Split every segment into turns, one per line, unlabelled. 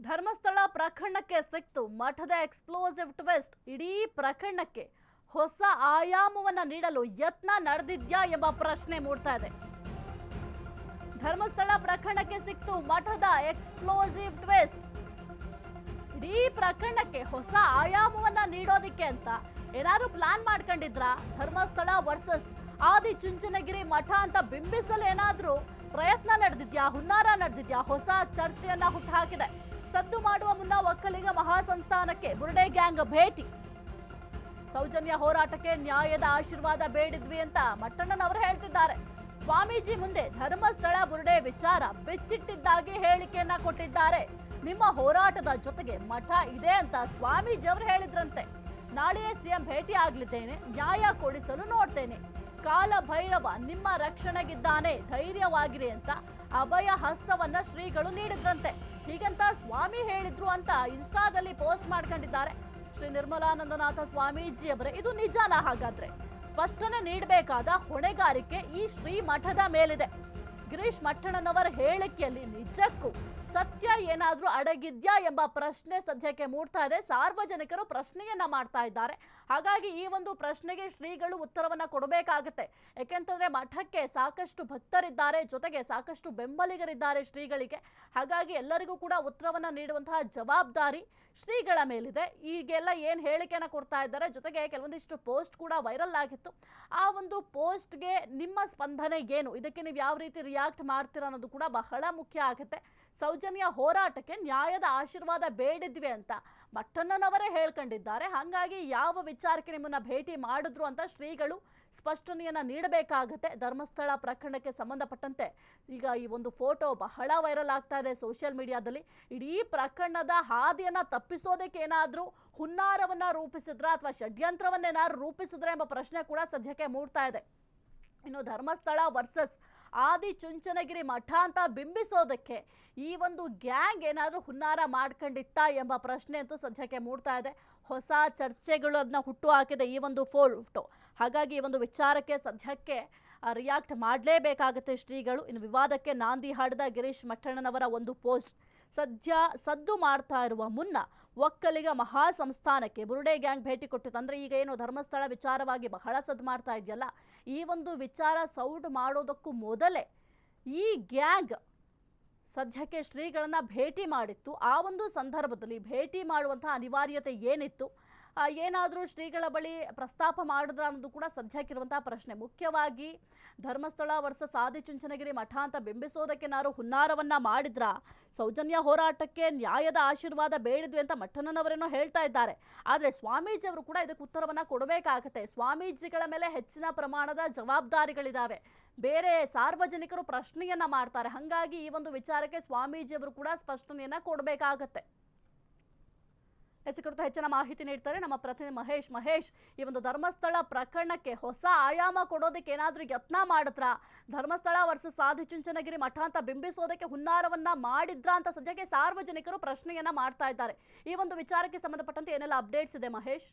ಧರ್ಮಸ್ಥಳ ಪ್ರಕರಣಕ್ಕೆ ಸಿಕ್ತು. ಮಠದ ಎಕ್ಸ್ಪ್ಲೋಸಿವ್ ಟ್ವಿಸ್ಟ್ ಇಡೀ ಪ್ರಕರಣಕ್ಕೆ ಹೊಸ ಆಯಾಮವನ್ನು ನೀಡಲು ಯತ್ನ ನಡೆದಿದ್ಯಾ ಎಂಬ ಪ್ರಶ್ನೆ ಮೂಡ್ತಾ ಇದೆ. ಧರ್ಮಸ್ಥಳ ಪ್ರಕರಣಕ್ಕೆ ಸಿಕ್ತು. ಮಠದ ಎಕ್ಸ್ಪ್ಲೋಸಿವ್ ಟ್ವಿಸ್ಟ್ ಇಡೀ ಪ್ರಕರಣಕ್ಕೆ ಹೊಸ ಆಯಾಮವನ್ನ ನೀಡೋದಿಕ್ಕೆ ಅಂತ ಏನಾದ್ರು ಪ್ಲಾನ್ ಮಾಡ್ಕೊಂಡಿದ್ರಾ? ಧರ್ಮಸ್ಥಳ ವರ್ಸಸ್ ಆದಿ ಚುಂಚನಗಿರಿ ಮಠ ಅಂತ ಬಿಂಬಿಸಲು ಏನಾದ್ರೂ ಪ್ರಯತ್ನ ನಡೆದಿದ್ಯಾ? ಹುನ್ನಾರ ನಡೆದಿದ್ಯಾ? ಹೊಸ ಚರ್ಚೆಯನ್ನ ಹುಟ್ಟುಹಾಕಿದೆ ಸದ್ದು ಮಾಡುವ ಮುನ್ನ ಒಕ್ಕಲಿಗ ಮಹಾಸಂಸ್ಥಾನಕ್ಕೆ ಬುರುಡೆ ಗ್ಯಾಂಗ್ ಭೇಟಿ. ಸೌಜನ್ಯ ಹೋರಾಟಕ್ಕೆ ನ್ಯಾಯದ ಆಶೀರ್ವಾದ ಬೇಡಿದ್ವಿ ಅಂತ ಮಟ್ಟಣ್ಣನವರು ಹೇಳ್ತಿದ್ದಾರೆ. ಸ್ವಾಮೀಜಿ ಮುಂದೆ ಧರ್ಮಸ್ಥಳ ಬುರುಡೆ ವಿಚಾರ ಬೆಚ್ಚಿಟ್ಟಿದ್ದಾಗಿ ಹೇಳಿಕೆಯನ್ನ ಕೊಟ್ಟಿದ್ದಾರೆ. ನಿಮ್ಮ ಹೋರಾಟದ ಜೊತೆಗೆ ಮಠ ಇದೆ ಅಂತ ಸ್ವಾಮೀಜಿ ಅವರು ಹೇಳಿದ್ರಂತೆ. ನಾಳೆಯೇ ಸಿಎಂ ಭೇಟಿ ಆಗ್ಲಿದ್ದೇನೆ, ನ್ಯಾಯ ಕೊಡಿಸಲು ನೋಡ್ತೇನೆ. ಕಾಲ ಭೈರವ ನಿಮ್ಮ ರಕ್ಷಣೆಗಿದ್ದಾನೆ ಧೈರ್ಯವಾಗಿರಿ ಅಂತ ಅಭಯ ಹಸ್ತವನ್ನ ಶ್ರೀಗಳು ನೀಡಿದ್ರಂತೆ. ಹೀಗಂತ ಸ್ವಾಮಿ ಹೇಳಿದ್ರು ಅಂತ ಇನ್ಸ್ಟಾದಲ್ಲಿ ಪೋಸ್ಟ್ ಮಾಡ್ಕೊಂಡಿದ್ದಾರೆ. ಶ್ರೀ ನಿರ್ಮಲಾನಂದನಾಥ ಸ್ವಾಮೀಜಿ ಅವರೇ ಇದು ನಿಜಾನ ಹಾಗಾದ್ರೆ. ಸ್ಪಷ್ಟನೆ ನೀಡಬೇಕಾದ ಹೊಣೆಗಾರಿಕೆ ಈ ಶ್ರೀ ಮಠದ ಮೇಲಿದೆ. ಗಿರೀಶ್ ಮಠಣ್ಣನವರ ಹೇಳಿಕೆಯಲ್ಲಿ ನಿಜಕ್ಕೂ ಸತ್ಯ ಏನಾದರೂ ಅಡಗಿದ್ಯಾ ಎಂಬ ಪ್ರಶ್ನೆ ಸದ್ಯಕ್ಕೆ ಮೂಡ್ತಾ ಇದೆ. ಸಾರ್ವಜನಿಕರು ಪ್ರಶ್ನೆಯನ್ನ ಮಾಡ್ತಾ ಇದ್ದಾರೆ. ಹಾಗಾಗಿ ಈ ಒಂದು ಪ್ರಶ್ನೆಗೆ ಶ್ರೀಗಳು ಉತ್ತರವನ್ನ ಕೊಡಬೇಕಾಗುತ್ತೆ. ಯಾಕೆಂತಂದ್ರೆ ಮಠಕ್ಕೆ ಸಾಕಷ್ಟು ಭಕ್ತರಿದ್ದಾರೆ, ಜೊತೆಗೆ ಸಾಕಷ್ಟು ಬೆಂಬಲಿಗರಿದ್ದಾರೆ ಶ್ರೀಗಳಿಗೆ. ಹಾಗಾಗಿ ಎಲ್ಲರಿಗೂ ಕೂಡ ಉತ್ತರವನ್ನ ನೀಡುವಂತಹ ಜವಾಬ್ದಾರಿ ಶ್ರೀಗಳ ಮೇಲಿದೆ. ಈಗೆಲ್ಲ ಏನು ಹೇಳಿಕೆನ ಕೊಡ್ತಾ ಇದ್ದಾರೆ? ಜೊತೆಗೆ ಕೆಲವೊಂದಿಷ್ಟು ಪೋಸ್ಟ್ ಕೂಡ ವೈರಲ್ ಆಗಿತ್ತು. ಆ ಒಂದು ಪೋಸ್ಟ್ಗೆ ನಿಮ್ಮ ಸ್ಪಂದನೆ ಏನು? ಇದಕ್ಕೆ ನೀವು ಯಾವ ರೀತಿ ರಿಯಾಕ್ಟ್ ಮಾಡ್ತೀರಾ ಅನ್ನೋದು ಕೂಡ ಬಹಳ ಮುಖ್ಯ ಆಗುತ್ತೆ. ಸೌಜನ್ಯ ಹೋರಾಟಕ್ಕೆ ನ್ಯಾಯದ ಆಶೀರ್ವಾದ ಬೇಡಿದ್ವಿ ಅಂತ ಮಟ್ಟಣ್ಣನವರೇ ಹೇಳ್ಕೊಂಡಿದ್ದಾರೆ. ಹಾಗಾಗಿ ಯಾವ ವಿಚಾರಕ್ಕೆ ನಿಮ್ಮನ್ನು ಭೇಟಿ ಮಾಡಿದ್ರು ಅಂತ ಶ್ರೀಗಳು ಸ್ಪಷ್ಟನೆಯನ್ನ ನೀಡಬೇಕಾಗತ್ತೆ. ಧರ್ಮಸ್ಥಳ ಪ್ರಕರಣಕ್ಕೆ ಸಂಬಂಧಪಟ್ಟಂತೆ ಈಗ ಈ ಒಂದು ಫೋಟೋ ಬಹಳ ವೈರಲ್ ಆಗ್ತಾ ಇದೆ ಸೋಷಿಯಲ್ ಮೀಡಿಯಾದಲ್ಲಿ. ಇಡೀ ಪ್ರಕರಣದ ಹಾದಿಯನ್ನ ತಪ್ಪಿಸೋದಕ್ಕೆ ಏನಾದರೂ ಹುನ್ನಾರವನ್ನ ರೂಪಿಸಿದ್ರ ಅಥವಾ ಷಡ್ಯಂತ್ರವನ್ನೇನಾದ್ರು ರೂಪಿಸಿದ್ರ ಎಂಬ ಪ್ರಶ್ನೆ ಕೂಡ ಸದ್ಯಕ್ಕೆ ಮೂಡ್ತಾ ಇದೆ. ಇನ್ನು ಧರ್ಮಸ್ಥಳ ವರ್ಸಸ್ ಆದಿ ಚುಂಚನಗಿರಿ ಮಠ ಅಂತ ಬಿಂಬಿಸೋದಕ್ಕೆ ಈ ಒಂದು ಗ್ಯಾಂಗ್ ಏನಾದರೂ ಹುನ್ನಾರ ಮಾಡ್ಕೊಂಡಿತ್ತಾ ಎಂಬ ಪ್ರಶ್ನೆ ಅಂತೂ ಸದ್ಯಕ್ಕೆ ಮೂಡ್ತಾ ಇದೆ. ಹೊಸ ಚರ್ಚೆಗಳು ಅದನ್ನ ಹುಟ್ಟು ಹಾಕಿದೆ ಈ ಒಂದು ಫೋಟೋ ಹಾಗಾಗಿ ಈ ಒಂದು ವಿಚಾರಕ್ಕೆ ಸದ್ಯಕ್ಕೆ ರಿಯಾಕ್ಟ್ ಮಾಡಲೇಬೇಕಾಗುತ್ತೆ ಶ್ರೀಗಳು. ಇನ್ನು ವಿವಾದಕ್ಕೆ ನಾಂದಿ ಹಾಡಿದ ಗಿರೀಶ್ ಮಠಣ್ಣನವರ ಒಂದು ಪೋಸ್ಟ್. ಸದ್ಯ ಸದ್ದು ಮಾಡ್ತಾ ಇರುವ ಮುನ್ನ ಒಕ್ಕಲಿಗ ಮಹಾಸಂಸ್ಥಾನಕ್ಕೆ ಬುರುಡೆ ಗ್ಯಾಂಗ್ ಭೇಟಿ ಕೊಟ್ಟಿತ್ತು. ಅಂದರೆ ಈಗ ಏನು ಧರ್ಮಸ್ಥಳ ವಿಚಾರವಾಗಿ ಬಹಳ ಸದ್ದು ಮಾಡ್ತಾ ಇದೆಯಲ್ಲ ಈ ಒಂದು ವಿಚಾರ ಸೌಟ್ ಮಾಡೋದಕ್ಕೂ ಮೊದಲೇ ಈ ಗ್ಯಾಂಗ್ ಸದ್ಯಕ್ಕೆ ಶ್ರೀಗಳನ್ನ ಭೇಟಿ ಮಾಡಿತ್ತು. ಆ ಒಂದು ಸಂದರ್ಭದಲ್ಲಿ ಭೇಟಿ ಮಾಡುವಂತಹ ಅನಿವಾರ್ಯತೆ ಏನಿತ್ತು? ಏನಾದರೂ ಶ್ರೀಗಳ ಬಳಿ ಪ್ರಸ್ತಾಪ ಮಾಡಿದ್ರ ಅನ್ನೋದು ಕೂಡ ಸದ್ಯಕ್ಕಿರುವಂತಹ ಪ್ರಶ್ನೆ. ಮುಖ್ಯವಾಗಿ ಧರ್ಮಸ್ಥಳ ವರ್ಸಸ್ ಆದಿಚುಂಚನಗಿರಿ ಮಠ ಅಂತ ಬಿಂಬಿಸೋದಕ್ಕೆ ನಾರು ಹುನ್ನಾರವನ್ನ ಮಾಡಿದ್ರ, ಸೌಜನ್ಯ ಹೋರಾಟಕ್ಕೆ ನ್ಯಾಯದ ಆಶೀರ್ವಾದ ಬೇಡಿದ್ವಿ ಅಂತ ಮಠಣ್ಣನವರೇನೋ ಹೇಳ್ತಾ ಇದ್ದಾರೆ. ಆದರೆ ಸ್ವಾಮೀಜಿ ಅವರು ಕೂಡ ಇದಕ್ಕೆ ಉತ್ತರವನ್ನ ಕೊಡಬೇಕಾಗತ್ತೆ. ಸ್ವಾಮೀಜಿಗಳ ಮೇಲೆ ಹೆಚ್ಚಿನ ಪ್ರಮಾಣದ ಜವಾಬ್ದಾರಿಗಳಿದಾವೆ. ಬೇರೆ ಸಾರ್ವಜನಿಕರು ಪ್ರಶ್ನೆಯನ್ನ ಮಾಡ್ತಾರೆ. ಹಾಗಾಗಿ ಈ ಒಂದು ವಿಚಾರಕ್ಕೆ ಸ್ವಾಮೀಜಿಯವರು ಕೂಡ ಸ್ಪಷ್ಟನೆಯನ್ನ ಕೊಡಬೇಕಾಗತ್ತೆ. ಕುರಿತು ಹೆಚ್ಚಿನ ಮಾಹಿತಿ ನೀಡ್ತಾರೆ ನಮ್ಮ ಪ್ರತಿನಿಧಿ ಮಹೇಶ್. ಮಹೇಶ್, ಈ ಒಂದು ಧರ್ಮಸ್ಥಳ ಪ್ರಕರಣಕ್ಕೆ ಹೊಸ ಆಯಾಮ ಕೊಡೋದಕ್ಕೆ ಏನಾದರೂ ಯತ್ನ ಮಾಡಿದ್ರ? ಧರ್ಮಸ್ಥಳ ವರ್ಸಸ್ ಚುಂಚನಗಿರಿ ಮಠ ಅಂತ ಬಿಂಬಿಸೋದಕ್ಕೆ ಹುನ್ನಾರವನ್ನ ಮಾಡಿದ್ರ ಅಂತ ಸದ್ಯಕ್ಕೆ ಸಾರ್ವಜನಿಕರು ಪ್ರಶ್ನೆಯನ್ನ ಮಾಡ್ತಾ ಇದ್ದಾರೆ. ಈ ಒಂದು ವಿಚಾರಕ್ಕೆ ಸಂಬಂಧಪಟ್ಟಂತೆ ಏನೆಲ್ಲ ಅಪ್ಡೇಟ್ಸ್ ಇದೆ ಮಹೇಶ್?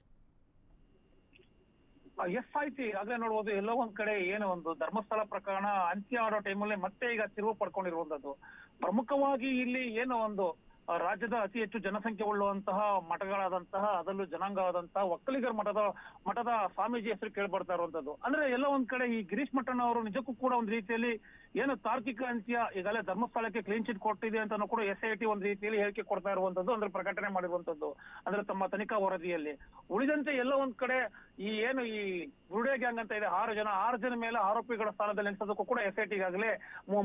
ಎಸ್ ಟಿ ಅದೇ ನೋಡ್ಬೋದು, ಎಲ್ಲೋ ಒಂದ್ ಕಡೆ ಏನು ಒಂದು ಧರ್ಮಸ್ಥಳ ಪ್ರಕರಣ ಅಂತ್ಯ ಆಡೋ ಟೈಮಲ್ಲಿ ಮತ್ತೆ ಈಗ ತಿರುವು ಪಡ್ಕೊಂಡಿರುವಂತದ್ದು. ಪ್ರಮುಖವಾಗಿ ಇಲ್ಲಿ ಏನು ಒಂದು ರಾಜ್ಯದ ಅತಿ ಹೆಚ್ಚು ಜನಸಂಖ್ಯೆ ಉಳ್ಳುವಂತಹ ಮಠಗಳಾದಂತಹ, ಅದರಲ್ಲೂ ಜನಾಂಗವಾದಂತಹ ಒಕ್ಕಲಿಗರ ಮಠದ ಮಠದ ಸ್ವಾಮೀಜಿ ಹೆಸರು ಕೇಳ್ಬರ್ತಾ ಇರುವಂತದ್ದು. ಅಂದ್ರೆ ಎಲ್ಲ ಒಂದ್ ಕಡೆ ಈ ಗಿರೀಶ್ ಮಠಣ್ಣ ಅವರು ನಿಜಕ್ಕೂ ಕೂಡ ಒಂದ್ ರೀತಿಯಲ್ಲಿ ಏನು ತಾರ್ಕಿಕ ಅಂತ್ಯ ಈಗಲೇ ಧರ್ಮಸ್ಥಳಕ್ಕೆ ಕ್ಲೀನ್ ಚಿಟ್ ಕೊಟ್ಟಿದೆ ಅಂತ ಕೂಡ ಎಸ್ ಐ ಟಿ ಒಂದು ರೀತಿಯಲ್ಲಿ ಹೇಳಿಕೆ ಕೊಡ್ತಾ ಇರುವಂತದ್ದು, ಅಂದ್ರೆ ಪ್ರಕಟಣೆ ಮಾಡಿರುವಂತದ್ದು, ಅಂದ್ರೆ ತಮ್ಮ ತನಿಖಾ ವರದಿಯಲ್ಲಿ. ಉಳಿದಂತೆ ಎಲ್ಲ ಒಂದ್ ಕಡೆ ಈ ಏನು ಈ ಗುರುಡೆ ಗ್ಯಾಂಗ್ ಅಂತ ಇದೆ, ಆರು ಜನ ಆರು ಜನ ಮೇಲೆ ಆರೋಪಿಗಳ ಸ್ಥಾನದಲ್ಲಿ ನಿಲ್ಸೋದಕ್ಕೂ ಕೂಡ ಎಸ್ ಐ ಟಿಗಾಗಲೇ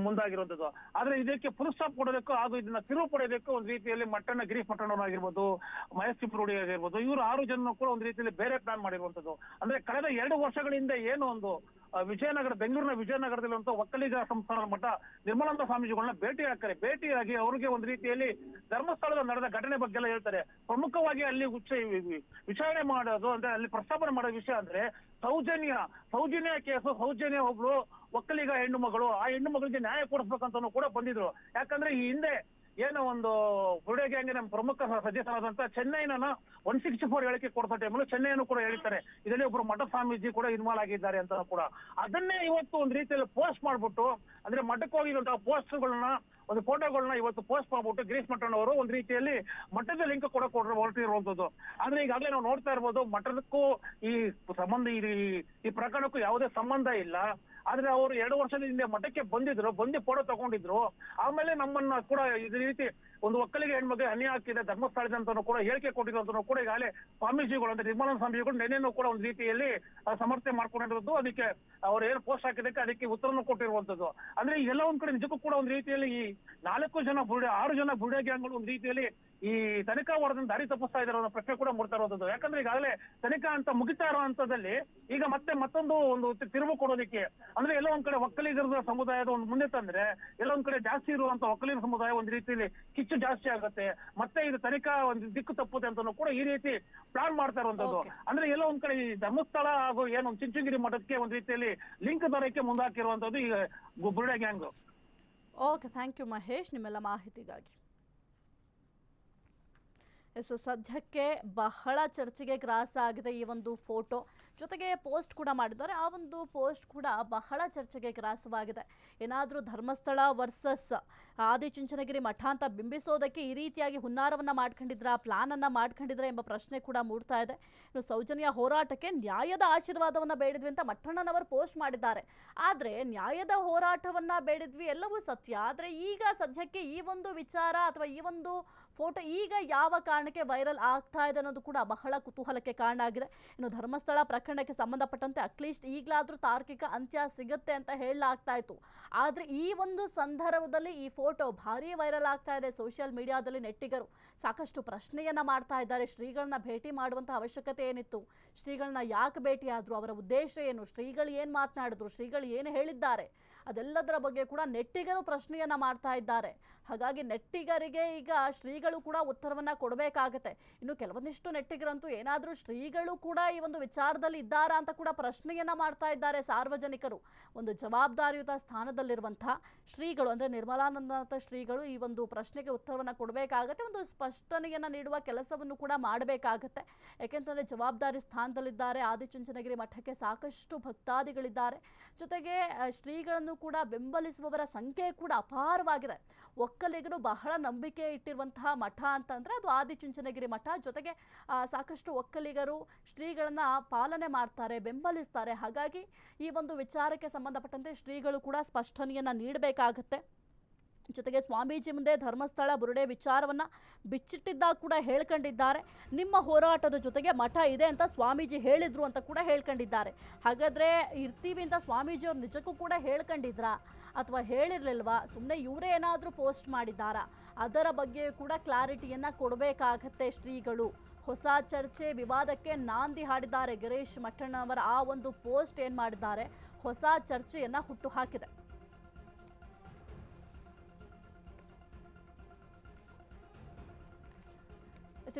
ಮುಂದಾಗಿರುವಂತದ್ದು. ಆದ್ರೆ ಇದಕ್ಕೆ ಫುಲ್ ಸ್ಟಾಪ್ ಕೊಡೋದಕ್ಕೂ ಹಾಗೂ ಇದನ್ನ ತಿರುವು ಪಡೆಯೋದಕ್ಕೂ ಒಂದ್ ರೀತಿಯಲ್ಲಿ ಮಟ್ಟಣ್ಣ, ಗಿರೀಶ್ ಮಟ್ಟಣ್ಣವರಾಗಿರ್ಬೋದು ಮಹೇಶ್ ಚಿಪ್ರೋಡಿ ಆಗಿರ್ಬೋದು, ಇವರು ಆರು ಜನ ಕೂಡ ಒಂದ್ ರೀತಿಯಲ್ಲಿ ಬೇರೆ ಪ್ಲಾನ್ ಮಾಡಿರುವಂತದ್ದು. ಅಂದ್ರೆ ಕಳೆದ ಎರಡು ವರ್ಷಗಳಿಂದ ಏನು ಒಂದು ವಿಜಯನಗರ, ಬೆಂಗಳೂರಿನ ವಿಜಯನಗರದಲ್ಲಿರುವಂತಹ ಒಕ್ಕಲಿಗ ಸಂಸ್ಥಾನದ ಮಠ ನಿರ್ಮಲಾನಂದ ಸ್ವಾಮೀಜಿಗಳನ್ನ ಭೇಟಿ ಆಗ್ತಾರೆ ಭೇಟಿಯಾಗಿ ಅವರಿಗೆ ಒಂದು ರೀತಿಯಲ್ಲಿ ಧರ್ಮಸ್ಥಳದ ನಡೆದ ಘಟನೆ ಬಗ್ಗೆ ಎಲ್ಲ ಹೇಳ್ತಾರೆ. ಪ್ರಮುಖವಾಗಿ ಅಲ್ಲಿ ಉಚ್ಚ ವಿಚಾರಣೆ ಮಾಡೋದು ಅಂದ್ರೆ ಅಲ್ಲಿ ಪ್ರಸ್ತಾಪನೆ ಮಾಡೋ ವಿಷಯ ಅಂದ್ರೆ ಸೌಜನ್ಯ ಸೌಜನ್ಯ ಕೇಸು, ಸೌಜನ್ಯ ಒಬ್ಳು ಒಕ್ಕಲಿಗ ಹೆಣ್ಣು ಮಗಳು, ಆ ಹೆಣ್ಣು ಮಗಳಿಗೆ ನ್ಯಾಯ ಕೊಡಿಸ್ಬೇಕಂತ ಕೂಡ ಬಂದಿದ್ರು. ಯಾಕಂದ್ರೆ ಈ ಹಿಂದೆ ಏನೋ ಒಂದು ಹುರುಡೆ ಗ್ಯಾಂಗ್ ನಮ್ಮ ಪ್ರಮುಖ ಸದಸ್ಯರಾದಂತ ಚೆನ್ನೈನ ಒನ್ ಸಿಕ್ಸ್ಟಿ ಫೋರ್ ಹೇಳಿಕೆ ಕೊಡ್ತಾ ಟೈಮಲ್ಲಿ ಚೆನ್ನೈನು ಕೂಡ ಹೇಳ್ತಾರೆ ಇದರಲ್ಲಿ ಒಬ್ರು ಮಠ ಸ್ವಾಮೀಜಿ ಕೂಡ ಇನ್ವಾಲ್ವ್ ಆಗಿದ್ದಾರೆ ಅಂತ ಕೂಡ. ಅದನ್ನೇ ಇವತ್ತು ಒಂದು ರೀತಿಯಲ್ಲಿ ಪೋಸ್ಟ್ ಮಾಡ್ಬಿಟ್ಟು, ಅಂದ್ರೆ ಮಠಕ್ಕೆ ಹೋಗಿರುವಂತಹ ಪೋಸ್ಟ್ಗಳನ್ನ ಒಂದು ಫೋಟೋಗಳನ್ನ ಇವತ್ತು ಪೋಸ್ಟ್ ಮಾಡ್ಬಿಟ್ಟು ಗಿರೀಶ್ ಮಠನವರು ಒಂದು ರೀತಿಯಲ್ಲಿ ಮಠದ ಲಿಂಕ್ ಕೂಡ ಕೊಡ ಹೊರಟಿರುವಂತದ್ದು ಆದ್ರೆ ಈಗಾಗಲೇ ನಾವು ನೋಡ್ತಾ ಇರ್ಬೋದು ಮಠದಕ್ಕೂ ಈ ಸಂಬಂಧ ಈ ಪ್ರಕರಣಕ್ಕೂ ಯಾವುದೇ ಸಂಬಂಧ ಇಲ್ಲ. ಆದ್ರೆ ಅವರು ಎರಡು ವರ್ಷದ ಹಿಂದೆ ಮಠಕ್ಕೆ ಬಂದಿದ್ರು, ಬಂದು ಫೋಟೋ ತಗೊಂಡಿದ್ರು. ಆಮೇಲೆ ನಮ್ಮನ್ನ ಕೂಡ ಇದೇ ರೀತಿ ಒಂದು ಒಕ್ಕಲಿಗೆ ಹೆಣ್ಮಗ ಹನಿ ಹಾಕಿದೆ ಧರ್ಮಸ್ಥಳದ ಧರ್ಮಸ್ಥಳದಂತನೂ ಕೂಡ ಹೇಳಿಕೆ ಕೊಟ್ಟಿರೋದನ್ನು ಕೂಡ ಈಗಾಗಲೇ ಸ್ವಾಮೀಜಿಗಳು ಅಂದ್ರೆ ನಿರ್ಮಲಾನಂದ ಸ್ವಾಮೀಜಿಗಳು ನೆನೆಯನ್ನು ಕೂಡ ಒಂದು ರೀತಿಯಲ್ಲಿ ಸಮರ್ಥನೆ ಮಾಡ್ಕೊಂಡಿರೋದು. ಅದಕ್ಕೆ ಅವ್ರು ಏನು ಪೋಸ್ಟ್ ಹಾಕಿದಕ್ಕೆ ಅದಕ್ಕೆ ಉತ್ತರವನ್ನು ಕೊಟ್ಟಿರುವಂತದ್ದು. ಅಂದ್ರೆ ಎಲ್ಲ ಒಂದ್ ಕಡೆ ನಿಜಕ್ಕೂ ಕೂಡ ಒಂದು ರೀತಿಯಲ್ಲಿ ಈ ನಾಲ್ಕು ಜನ ಬುರುಡೆ, ಆರು ಜನ ಬುರುಡೆ ಗ್ಯಾಂಗ್ಗಳು ಒಂದು ರೀತಿಯಲ್ಲಿ ಈ ತನಿಖಾ ವರ್ಗದಿಂದ ದಾರಿ ತಪ್ಪಿಸ್ತಾ ಇದಾರೆ ಅನ್ನೋ ಪ್ರಶ್ನೆ ಕೂಡ ಮೂಡ್ತಾ ಇರೋದು ಯಾಕಂದ್ರೆ ಈಗಾಗಲೇ ತನಿಖಾ ಅಂತ ಮುಗಿತಾ ಇರೋ ಹಂತದಲ್ಲಿ ಈಗ ಮತ್ತೆ ಮತ್ತೊಂದು ಒಂದು ತಿರುವು ಕೊಡೋದಕ್ಕೆ ಅಂದ್ರೆ ಎಲ್ಲ ಒಂದ್ ಕಡೆ ಒಕ್ಕಲಿಗರ ಸಮುದಾಯದ ಒಂದು ಮುಂದೆ ತಂದ್ರೆ ಎಲ್ಲೊಂದ್ ಕಡೆ ಜಾಸ್ತಿ ಇರುವಂತ ಒಕ್ಕಲಿಗರ ಸಮುದಾಯ ಒಂದು ರೀತಿಯಲ್ಲಿ ಕಿಚ್ಚು ಜಾಸ್ತಿ ಆಗುತ್ತೆ ಮತ್ತೆ ಇದು ತನಿಖಾ ಒಂದು ದಿಕ್ಕು ತಪ್ಪುತ್ತೆ ಅಂತ ಕೂಡ ಈ ರೀತಿ ಪ್ಲಾನ್ ಮಾಡ್ತಾ ಇರುವಂತದ್ದು. ಅಂದ್ರೆ ಎಲ್ಲ ಒಂದ್ ಕಡೆ ಈ ಧರ್ಮಸ್ಥಳ ಹಾಗೂ ಏನು ಚಿಂಚುಗಿರಿ ಮಠಕ್ಕೆ ಒಂದ್ ರೀತಿಯಲ್ಲಿ ಲಿಂಕ್ ದೊರಕೆ ಮುಂದಾಕಿರುವಂತದ್ದು ಈಗ ಬುರುಡೆ gang.
Okay thank you Mahesh ನಿಮ್ಮೆಲ್ಲ ಮಾಹಿತಿಗಾಗಿ. ಎಸ್ ಸದ್ಯಕ್ಕೆ ಬಹಳ ಚರ್ಚೆಗೆ ಗ್ರಾಸ ಆಗಿದೆ ಈ ಒಂದು ಫೋಟೋ. ಜೊತೆಗೆ ಪೋಸ್ಟ್ ಕೂಡ ಮಾಡಿದ್ದಾರೆ. ಆ ಒಂದು ಪೋಸ್ಟ್ ಕೂಡ ಬಹಳ ಚರ್ಚೆಗೆ ಗ್ರಾಸವಾಗಿದೆ. ಏನಾದರೂ ಧರ್ಮಸ್ಥಳ ವರ್ಸಸ್ ಆದಿಚುಂಚನಗಿರಿ ಮಠ ಅಂತ ಬಿಂಬಿಸೋದಕ್ಕೆ ಈ ರೀತಿಯಾಗಿ ಹುನ್ನಾರವನ್ನು ಮಾಡ್ಕೊಂಡಿದ್ರ, ಪ್ಲಾನನ್ನು ಮಾಡ್ಕೊಂಡಿದ್ರ ಎಂಬ ಪ್ರಶ್ನೆ ಕೂಡ ಮೂಡ್ತಾ ಇದೆ. ಇನ್ನು ಸೌಜನ್ಯ ಹೋರಾಟಕ್ಕೆ ನ್ಯಾಯದ ಆಶೀರ್ವಾದವನ್ನು ಬೇಡಿದ್ವಿ ಅಂತ ಮಠಣ್ಣನವರು ಪೋಸ್ಟ್ ಮಾಡಿದ್ದಾರೆ. ಆದರೆ ನ್ಯಾಯದ ಹೋರಾಟವನ್ನು ಬೇಡಿದ್ವಿ ಎಲ್ಲವೂ ಸತ್ಯ. ಆದರೆ ಈಗ ಸದ್ಯಕ್ಕೆ ಈ ಒಂದು ವಿಚಾರ ಅಥವಾ ಈ ಒಂದು ಫೋಟೋ ಈಗ ಯಾವ ಕಾರಣಕ್ಕೆ ವೈರಲ್ ಆಗ್ತಾ ಇದೆ ಅನ್ನೋದು ಕೂಡ ಬಹಳ ಕುತೂಹಲಕ್ಕೆ ಕಾರಣ ಆಗಿದೆ. ಇನ್ನು ಧರ್ಮಸ್ಥಳ ಪ್ರಕರಣಕ್ಕೆ ಸಂಬಂಧಪಟ್ಟಂತೆ ಅಟ್ಲೀಸ್ಟ್ ಈಗಲಾದರೂ ತಾರ್ಕಿಕ ಅಂತ್ಯ ಸಿಗುತ್ತೆ ಅಂತ ಹೇಳಲಾಗ್ತಾ ಇತ್ತು. ಆದರೆ ಈ ಒಂದು ಸಂದರ್ಭದಲ್ಲಿ ಈ ಫೋಟೋ ಭಾರಿ ವೈರಲ್ ಆಗ್ತಾ ಇದೆ ಸೋಷಿಯಲ್ ಮೀಡಿಯಾದಲ್ಲಿ ನೆಟ್ಟಿಗರು. ಸಾಕಷ್ಟು ಪ್ರಶ್ನೆಯನ್ನ ಮಾಡ್ತಾ ಇದ್ದಾರೆ. ಶ್ರೀಗಳನ್ನ ಭೇಟಿ ಮಾಡುವಂಥ ಅವಶ್ಯಕತೆ ಏನಿತ್ತು? ಶ್ರೀಗಳನ್ನ ಯಾಕೆ ಭೇಟಿಯಾದ್ರು? ಅವರ ಉದ್ದೇಶ ಏನು? ಶ್ರೀಗಳು ಏನು ಮಾತನಾಡಿದ್ರು? ಶ್ರೀಗಳು ಏನು ಹೇಳಿದ್ದಾರೆ? ಅದೆಲ್ಲದರ ಬಗ್ಗೆ ಕೂಡ ನೆಟ್ಟಿಗರು ಪ್ರಶ್ನೆಯನ್ನ ಮಾಡ್ತಾ ಇದ್ದಾರೆ. ಹಾಗಾಗಿ ನೆಟ್ಟಿಗರಿಗೆ ಈಗ ಶ್ರೀಗಳು ಕೂಡ ಉತ್ತರವನ್ನ ಕೊಡಬೇಕಾಗತ್ತೆ. ಇನ್ನು ಕೆಲವೊಂದಿಷ್ಟು ನೆಟ್ಟಿಗರಂತೂ ಏನಾದರೂ ಶ್ರೀಗಳು ಕೂಡ ಈ ಒಂದು ವಿಚಾರದಲ್ಲಿ ಇದ್ದಾರಾ ಅಂತ ಕೂಡ ಪ್ರಶ್ನೆಯನ್ನ ಮಾಡ್ತಾ ಇದ್ದಾರೆ ಸಾರ್ವಜನಿಕರು. ಒಂದು ಜವಾಬ್ದಾರಿಯುತ ಸ್ಥಾನದಲ್ಲಿರುವಂತಹ ಶ್ರೀಗಳು ಅಂದ್ರೆ ನಿರ್ಮಲಾನಂದನಾಥ ಶ್ರೀಗಳು ಈ ಒಂದು ಪ್ರಶ್ನೆಗೆ ಉತ್ತರವನ್ನ ಕೊಡಬೇಕಾಗತ್ತೆ. ಒಂದು ಸ್ಪಷ್ಟನೆಯನ್ನ ನೀಡುವ ಕೆಲಸವನ್ನು ಕೂಡ ಮಾಡಬೇಕಾಗತ್ತೆ. ಯಾಕೆಂತಂದ್ರೆ ಜವಾಬ್ದಾರಿ ಸ್ಥಾನದಲ್ಲಿದ್ದಾರೆ. ಆದಿಚುಂಚನಗಿರಿ ಮಠಕ್ಕೆ ಸಾಕಷ್ಟು ಭಕ್ತಾದಿಗಳಿದ್ದಾರೆ. ಜೊತೆಗೆ ಶ್ರೀಗಳನ್ನು ಕೂಡ ಬೆಂಬಲಿಸುವವರ ಸಂಖ್ಯೆ ಕೂಡ ಅಪಾರವಾಗಿದೆ. ಒಕ್ಕಲಿಗರು ಬಹಳ ನಂಬಿಕೆ ಇಟ್ಟಿರುವಂತಹ ಮಠ ಅಂತಂದ್ರೆ ಅದು ಆದಿಚುಂಚನಗಿರಿ ಮಠ. ಜೊತೆಗೆ ಸಾಕಷ್ಟು ಒಕ್ಕಲಿಗರು ಶ್ರೀಗಳನ್ನ ಪಾಲನೆ ಮಾಡ್ತಾರೆ, ಬೆಂಬಲಿಸ್ತಾರೆ. ಹಾಗಾಗಿ ಈ ಒಂದು ವಿಚಾರಕ್ಕೆ ಸಂಬಂಧಪಟ್ಟಂತೆ ಶ್ರೀಗಳು ಕೂಡ ಸ್ಪಷ್ಟನೆಯನ್ನ ನೀಡಬೇಕಾಗತ್ತೆ. ಜೊತೆಗೆ ಸ್ವಾಮೀಜಿ ಮುಂದೆ ಧರ್ಮಸ್ಥಳ ಬುರುಡೆ ವಿಚಾರವನ್ನ ಬಿಚ್ಚಿಟ್ಟಿದ್ದಾಗ ಕೂಡ ಹೇಳ್ಕೊಂಡಿದ್ದಾರೆ. ನಿಮ್ಮ ಹೋರಾಟದ ಜೊತೆಗೆ ಮಠ ಇದೆ ಅಂತ ಸ್ವಾಮೀಜಿ ಹೇಳಿದ್ರು ಅಂತ ಕೂಡ ಹೇಳ್ಕೊಂಡಿದ್ದಾರೆ. ಹಾಗಾದ್ರೆ ಇರ್ತೀವಿ ಅಂತ ಸ್ವಾಮೀಜಿ ಅವ್ರು ನಿಜಕ್ಕೂ ಕೂಡ ಹೇಳ್ಕೊಂಡಿದ್ರಾ? ಅಥವಾ ಹೇಳಿರ್ಲಿಲ್ವಾ? ಸುಮ್ಮನೆ ಇವರೇ ಏನಾದರೂ ಪೋಸ್ಟ್ ಮಾಡಿದ್ದಾರಾ? ಅದರ ಬಗ್ಗೆ ಕೂಡ ಕ್ಲಾರಿಟಿಯನ್ನು ಕೊಡಬೇಕಾಗತ್ತೆ ಶ್ರೀಗಳು. ಹೊಸ ಚರ್ಚೆ, ವಿವಾದಕ್ಕೆ ನಾಂದಿ ಹಾಡಿದ್ದಾರೆ ಗಿರೀಶ್ ಮಠಣ್ಣವರ ಆ ಒಂದು ಪೋಸ್ಟ್ ಏನು ಮಾಡಿದ್ದಾರೆ? ಹೊಸ ಚರ್ಚೆಯನ್ನು ಹುಟ್ಟು ಹಾಕಿದೆ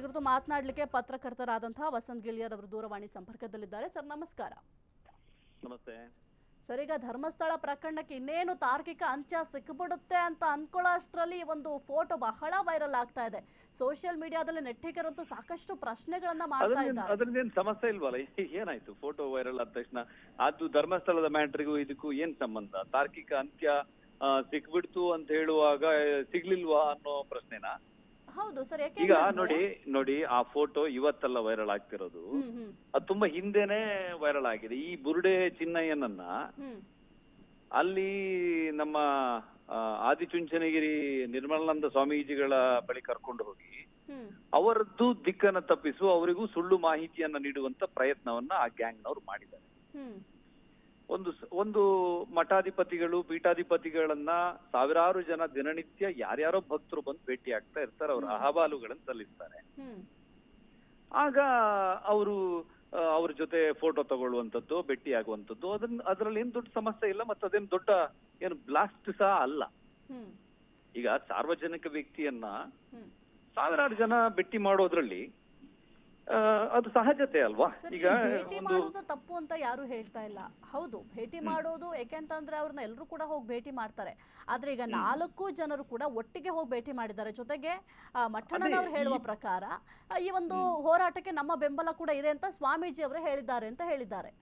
ಕುರಿತು ಮಾತನಾಡಲಿಕ್ಕೆ ಪತ್ರಕರ್ತರಾದಂತಹ ವಸಂತ್ ಗಿಳಿಯರ್ ಅವರು ದೂರವಾಣಿ ಸಂಪರ್ಕದಲ್ಲಿದ್ದಾರೆ. ಸರ್, ನಮಸ್ಕಾರ.
ನಮಸ್ತೆ.
ಸರ್ ಈಗ ಧರ್ಮಸ್ಥಳ ಪ್ರಕರಣಕ್ಕೆ ಇನ್ನೇನು ತಾರ್ಕಿಕ ಅಂತ್ಯ ಸಿಕ್ಬಿಡುತ್ತೆ ಅಂತ ಅನ್ಕೊಳ್ಳೋ ಅಷ್ಟರಲ್ಲಿ ಒಂದು ಫೋಟೋ ಬಹಳ ವೈರಲ್ ಆಗ್ತಾ ಇದೆ. ಸೋಷಿಯಲ್ ಮೀಡಿಯಾದಲ್ಲಿ ನೆಟ್ಟಿಗರಂತೂ ಸಾಕಷ್ಟು ಪ್ರಶ್ನೆಗಳನ್ನ ಮಾಡ್ತಾ ಇದ್ದಾರೆ.
ಅದ್ರಿಂದ ಸಮಸ್ಯೆ ಇಲ್ವಲ್ಲ? ಏನಾಯ್ತು? ಫೋಟೋ ವೈರಲ್ ಆದ ತಕ್ಷಣ ಅದು ಧರ್ಮಸ್ಥಳದ ಮ್ಯಾಟ್ರಿಗೂ ಇದಕ್ಕೂ ಏನ್ ಸಂಬಂಧ? ತಾರ್ಕಿಕ ಅಂತ್ಯ ಸಿಕ್ಬಿಡ್ತು ಅಂತ ಹೇಳುವಾಗ ಸಿಗ್ಲಿಲ್ವಾ ಅನ್ನೋ ಪ್ರಶ್ನೆನಾ?
ಹೌದು ಸರ್
ಈಗ ನೋಡಿ ನೋಡಿ ಆ ಫೋಟೋ ಇವತ್ತೆಲ್ಲ ವೈರಲ್ ಆಗ್ತಿರೋದು. ಅದು ತುಂಬಾ ಹಿಂದೆನೆ ವೈರಲ್ ಆಗಿದೆ. ಈ ಬುರುಡೆ ಚಿನ್ನಯ್ಯನನ್ನ ಅಲ್ಲಿ ನಮ್ಮ ಆದಿಚುಂಚನಗಿರಿ ನಿರ್ಮಲಾನಂದ ಸ್ವಾಮೀಜಿಗಳ ಬಳಿ ಕರ್ಕೊಂಡು ಹೋಗಿ ಅವರದ್ದು ದಿಕ್ಕನ್ನ ತಪ್ಪಿಸುವ ಅವರಿಗೂ ಸುಳ್ಳು ಮಾಹಿತಿಯನ್ನ ನೀಡುವಂತ ಪ್ರಯತ್ನವನ್ನ ಆ ಗ್ಯಾಂಗ್ನವರು ಮಾಡಿದ್ದಾರೆ. ಒಂದು ಒಂದು ಮಠಾಧಿಪತಿಗಳು ಪೀಠಾಧಿಪತಿಗಳನ್ನ ಸಾವಿರಾರು ಜನ ದಿನನಿತ್ಯ ಯಾರ್ಯಾರೋ ಭಕ್ತರು ಬಂದು ಭೇಟಿ ಆಗ್ತಾ ಇರ್ತಾರೆ ಅವ್ರ ಅಹವಾಲುಗಳನ್ನು ಸಲ್ಲಿಸ್ತಾರೆ. ಆಗ ಅವರು ಅವ್ರ ಜೊತೆ ಫೋಟೋ ತಗೊಳ್ಳುವಂಥದ್ದು ಭೇಟಿ ಆಗುವಂಥದ್ದು ಅದನ್ನ ಅದ್ರಲ್ಲಿ ಏನ್ ದೊಡ್ಡ ಸಮಸ್ಯೆ ಇಲ್ಲ ಮತ್ತೆ ಅದೇನ್ ದೊಡ್ಡ ಏನು ಬ್ಲಾಸ್ಟ್ ಸಹ ಅಲ್ಲ. ಈಗ ಸಾರ್ವಜನಿಕ ವ್ಯಕ್ತಿಯನ್ನ ಸಾವಿರಾರು ಜನ ಭೇಟಿ ಮಾಡೋದ್ರಲ್ಲಿ ಅದು ಸಹಜತೆ ಅಲ್ವಾ? ಈಗ
ಭೇಟಿ ಮಾಡೋದು ತಪ್ಪು ಅಂತ ಯಾರು ಹೇಳ್ತಾ ಇಲ್ಲ. ಹೌದು ಭೇಟಿ ಮಾಡೋದು ಯಾಕೆಂತಂದ್ರೆ ಅವ್ರನ್ನ ಎಲ್ಲರೂ ಕೂಡ ಹೋಗಿ ಭೇಟಿ ಮಾಡ್ತಾರೆ. ಆದ್ರೆ ಈಗ ನಾಲ್ಕು ಜನರು ಕೂಡ ಒಟ್ಟಿಗೆ ಹೋಗಿ ಭೇಟಿ ಮಾಡಿದ್ದಾರೆ. ಜೊತೆಗೆ ಮಠಣ್ಣನವರು ಹೇಳುವ ಪ್ರಕಾರ ಈ ಒಂದು ಹೋರಾಟಕ್ಕೆ ನಮ್ಮ ಬೆಂಬಲ ಕೂಡ ಇದೆ ಅಂತ ಸ್ವಾಮೀಜಿ ಅವರು ಹೇಳಿದ್ದಾರೆ ಅಂತ ಹೇಳಿದ್ದಾರೆ.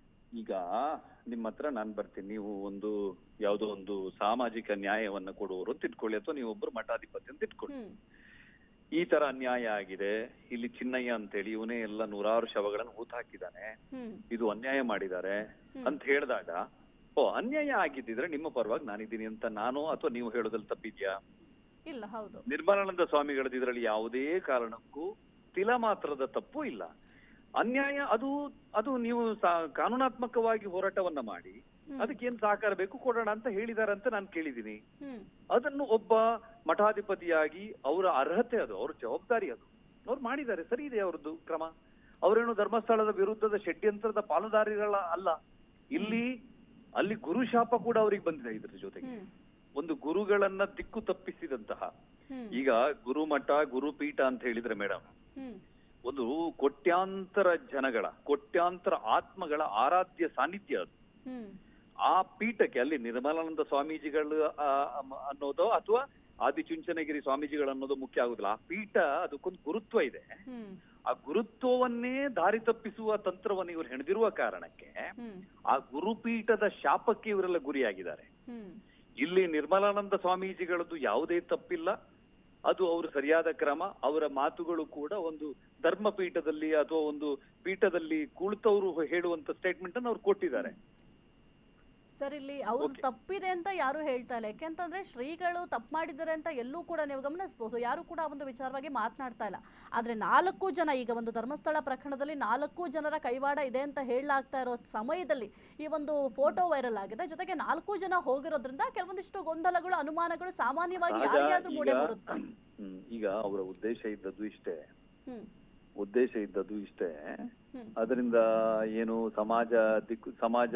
ಈಗ ನಿಮ್ಮ ಹತ್ರ ನಾನ್ ಬರ್ತೀನಿ. ನೀವು ಒಂದು ಯಾವುದೋ ಒಂದು ಸಾಮಾಜಿಕ ನ್ಯಾಯವನ್ನ ಕೊಡುವವರು ಅಂತ ಇಟ್ಕೊಳ್ಳಿ ಅಥವಾ ನೀವೊಬ್ರು ಮಠಾಧಿಪತಿ ಅಂತ ಇಟ್ಕೊಳ್ಳಿ. ಈ ತರ ಅನ್ಯಾಯ ಆಗಿದೆ. ಇಲ್ಲಿ ಚಿನ್ನಯ್ಯ ಅಂತೇಳಿ ಇವನೇ ಎಲ್ಲ ನೂರಾರು ಶವಗಳನ್ನು ಹೂತ್ ಹಾಕಿದ್ದಾನೆ. ಇದು ಅನ್ಯಾಯ ಮಾಡಿದ್ದಾರೆ ಅಂತ ಹೇಳಿದಾಗ ಓ ಅನ್ಯಾಯ ಆಗಿದ್ದಿದ್ರೆ ನಿಮ್ಮ ಪರವಾಗಿ ನಾನಿದ್ದೀನಿ ಅಂತ ನಾನು ಅಥವಾ ನೀವು ಹೇಳೋದ್ರಲ್ಲಿ ತಪ್ಪಿದ್ಯಾ?
ಇಲ್ಲ ಹೌದು.
ನಿರ್ಮಲಾನಂದ ಸ್ವಾಮಿಗಳದ್ದು ಇದರಲ್ಲಿ ಯಾವುದೇ ಕಾರಣಕ್ಕೂ ತಿಲ ಮಾತ್ರದ ತಪ್ಪು ಇಲ್ಲ. ಅನ್ಯಾಯ ಅದು ಅದು ನೀವು ಕಾನೂನಾತ್ಮಕವಾಗಿ ಹೋರಾಟವನ್ನ ಮಾಡಿ. ಅದಕ್ಕೆ ಏನ್ ಸಹಕಾರ ಬೇಕು ಕೊಡೋಣ ಅಂತ ಹೇಳಿದಾರಂತ ಅಂತ ನಾನು ಕೇಳಿದ್ದೀನಿ. ಅದನ್ನು ಒಬ್ಬ ಮಠಾಧಿಪತಿಯಾಗಿ ಅವರ ಅರ್ಹತೆ ಅದು ಅವ್ರ ಜವಾಬ್ದಾರಿ ಅದು. ಅವ್ರು ಮಾಡಿದ್ದಾರೆ ಸರಿ ಇದೆ ಅವ್ರದ್ದು ಕ್ರಮ. ಅವರೇನು ಧರ್ಮಸ್ಥಳದ ವಿರುದ್ಧದ ಷಡ್ಯಂತ್ರದ ಪಾಲುದಾರಿಗಳ ಅಲ್ಲ. ಇಲ್ಲಿ ಅಲ್ಲಿ ಗುರು ಶಾಪ ಕೂಡ ಅವ್ರಿಗೆ ಬಂದಿದೆ ಇದ್ರ ಜೊತೆಗೆ. ಒಂದು ಗುರುಗಳನ್ನ ದಿಕ್ಕು ತಪ್ಪಿಸಿದಂತಹ. ಈಗ ಗುರುಮಠ ಗುರುಪೀಠ ಅಂತ ಹೇಳಿದ್ರೆ ಮೇಡಮ್ ಒಂದು ಕೋಟ್ಯಾಂತರ ಜನಗಳ ಕೋಟ್ಯಾಂತರ ಆತ್ಮಗಳ ಆರಾಧ್ಯ ಸಾನ್ನಿಧ್ಯ ಅದು. ಆ ಪೀಠಕ್ಕೆ ಅಲ್ಲಿ ನಿರ್ಮಲಾನಂದ ಸ್ವಾಮೀಜಿಗಳು ಅನ್ನೋದು ಅಥವಾ ಆದಿಚುಂಚನಗಿರಿ ಸ್ವಾಮೀಜಿಗಳು ಅನ್ನೋದು ಮುಖ್ಯ ಆಗುದಿಲ್ಲ. ಆ ಪೀಠ ಅದಕ್ಕೊಂದು ಗುರುತ್ವ ಇದೆ. ಆ ಗುರುತ್ವವನ್ನೇ ದಾರಿ ತಪ್ಪಿಸುವ ತಂತ್ರವನ್ನು ಇವರು ಹೆಣೆದಿರುವ ಕಾರಣಕ್ಕೆ ಆ ಗುರುಪೀಠದ ಶಾಪಕ್ಕೆ ಇವರೆಲ್ಲ ಗುರಿಯಾಗಿದ್ದಾರೆ. ಇಲ್ಲಿ ನಿರ್ಮಲಾನಂದ ಸ್ವಾಮೀಜಿಗಳದ್ದು ಯಾವುದೇ ತಪ್ಪಿಲ್ಲ. ಅದು ಅವರು ಸರಿಯಾದ ಕ್ರಮ. ಅವರ ಮಾತುಗಳು ಕೂಡ ಒಂದು ಧರ್ಮ ಪೀಠದಲ್ಲಿ ಅಥವಾ ಒಂದು ಪೀಠದಲ್ಲಿ ಕುಳಿತವರು ಹೇಳುವಂತ ಸ್ಟೇಟ್ಮೆಂಟ್ ಅನ್ನು ಅವ್ರು ಕೊಟ್ಟಿದ್ದಾರೆ.
ಸರ್ ಇಲ್ಲಿ
ಅವ್ರು.
ತಪ್ಪಿದೆ ಅಂತ ಯಾರು ಹೇಳ್ತಾ ಇಲ್ಲ. ಯಾಕೆಂತಂದ್ರೆ ಶ್ರೀಗಳು ತಪ್ಪು ಮಾಡಿದ್ದಾರೆ ಅಂತ ಎಲ್ಲೂ ಕೂಡ ನೀವು ಗಮನಿಸಬಹುದು. ಯಾರು ಕೂಡ ಒಂದು ವಿಚಾರವಾಗಿ ಮಾತನಾಡ್ತಾ ಇಲ್ಲ. ಆದ್ರೆ ನಾಲ್ಕು ಜನ ಈಗ ಒಂದು ಧರ್ಮಸ್ಥಳ ಪ್ರಕರಣದಲ್ಲಿ ನಾಲ್ಕು ಜನರ ಕೈವಾಡ ಇದೆ ಅಂತ ಹೇಳಲಾಗ್ತಾ ಇರೋ ಸಮಯದಲ್ಲಿ ಈ ಒಂದು ಫೋಟೋ ವೈರಲ್ ಆಗಿದೆ. ಜೊತೆಗೆ ನಾಲ್ಕು ಜನ ಹೋಗಿರೋದ್ರಿಂದ ಕೆಲವೊಂದಿಷ್ಟು ಗೊಂದಲಗಳು ಅನುಮಾನಗಳು ಸಾಮಾನ್ಯವಾಗಿ ಯಾರಿಗಾದ್ರೂ ಮೂಡೆ ಬರುತ್ತೆ?
ಈಗ ಅವರ ಉದ್ದೇಶ ಇದ್ದದ್ದು ಇಷ್ಟೇ. ಉದ್ದೇಶ ಇದ್ದದ್ದು ಇಷ್ಟೇ. ಅದರಿಂದ ಏನು ಸಮಾಜ ದಿಕ್ಕು ಸಮಾಜ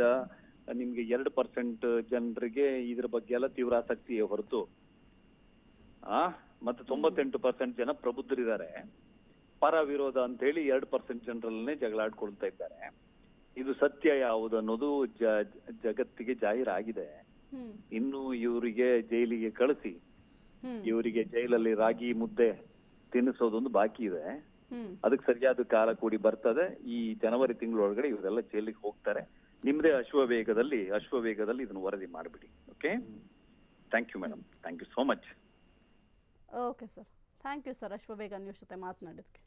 ನಿಮ್ಗೆ ಎರಡು ಪರ್ಸೆಂಟ್ ಜನರಿಗೆ ಇದ್ರ ಬಗ್ಗೆ ಎಲ್ಲ ತೀವ್ರ ಆಸಕ್ತಿಯೇ ಹೊರತು. ಆ ಮತ್ತೆ ತೊಂಬತ್ತೆಂಟು ಪರ್ಸೆಂಟ್ ಜನ ಪ್ರಬುದ್ಧರಿದ್ದಾರೆ. ಪರ ವಿರೋಧ ಅಂತ ಹೇಳಿ ಎರಡು ಪರ್ಸೆಂಟ್ ಜನರಲ್ಲೇ ಜಗಳಾಡ್ಕೊಳ್ತಾ ಇದ್ದಾರೆ. ಇದು ಸತ್ಯ ಯಾವುದು ಅನ್ನೋದು ಜಗತ್ತಿಗೆ ಜಾಹೀರಾಗಿದೆ. ಇನ್ನು ಇವರಿಗೆ ಜೈಲಿಗೆ ಕಳಿಸಿ ಇವರಿಗೆ ಜೈಲಲ್ಲಿ ರಾಗಿ ಮುದ್ದೆ ತಿನ್ನಿಸೋದೊಂದು ಬಾಕಿ ಇದೆ. ಅದಕ್ಕೆ ಸರಿಯಾದ ಕಾಲ ಕೂಡಿ ಬರ್ತದೆ. ಈ ಜನವರಿ ತಿಂಗಳೊಳಗಡೆ ಇವರೆಲ್ಲ ಜೈಲಿಗೆ ಹೋಗ್ತಾರೆ. ನಿಮ್ದೇ ಅಶ್ವವೇಗದಲ್ಲಿ ಅಶ್ವವೇಗದಲ್ಲಿ ಇದನ್ನು ವರದಿ ಮಾಡಿಬಿಡಿ okay thank you madam thank you so much
okay sir thank you sir Ashwavega news ಜೊತೆ ಮಾತನಾಡಿದ್ದಕ್ಕೆ.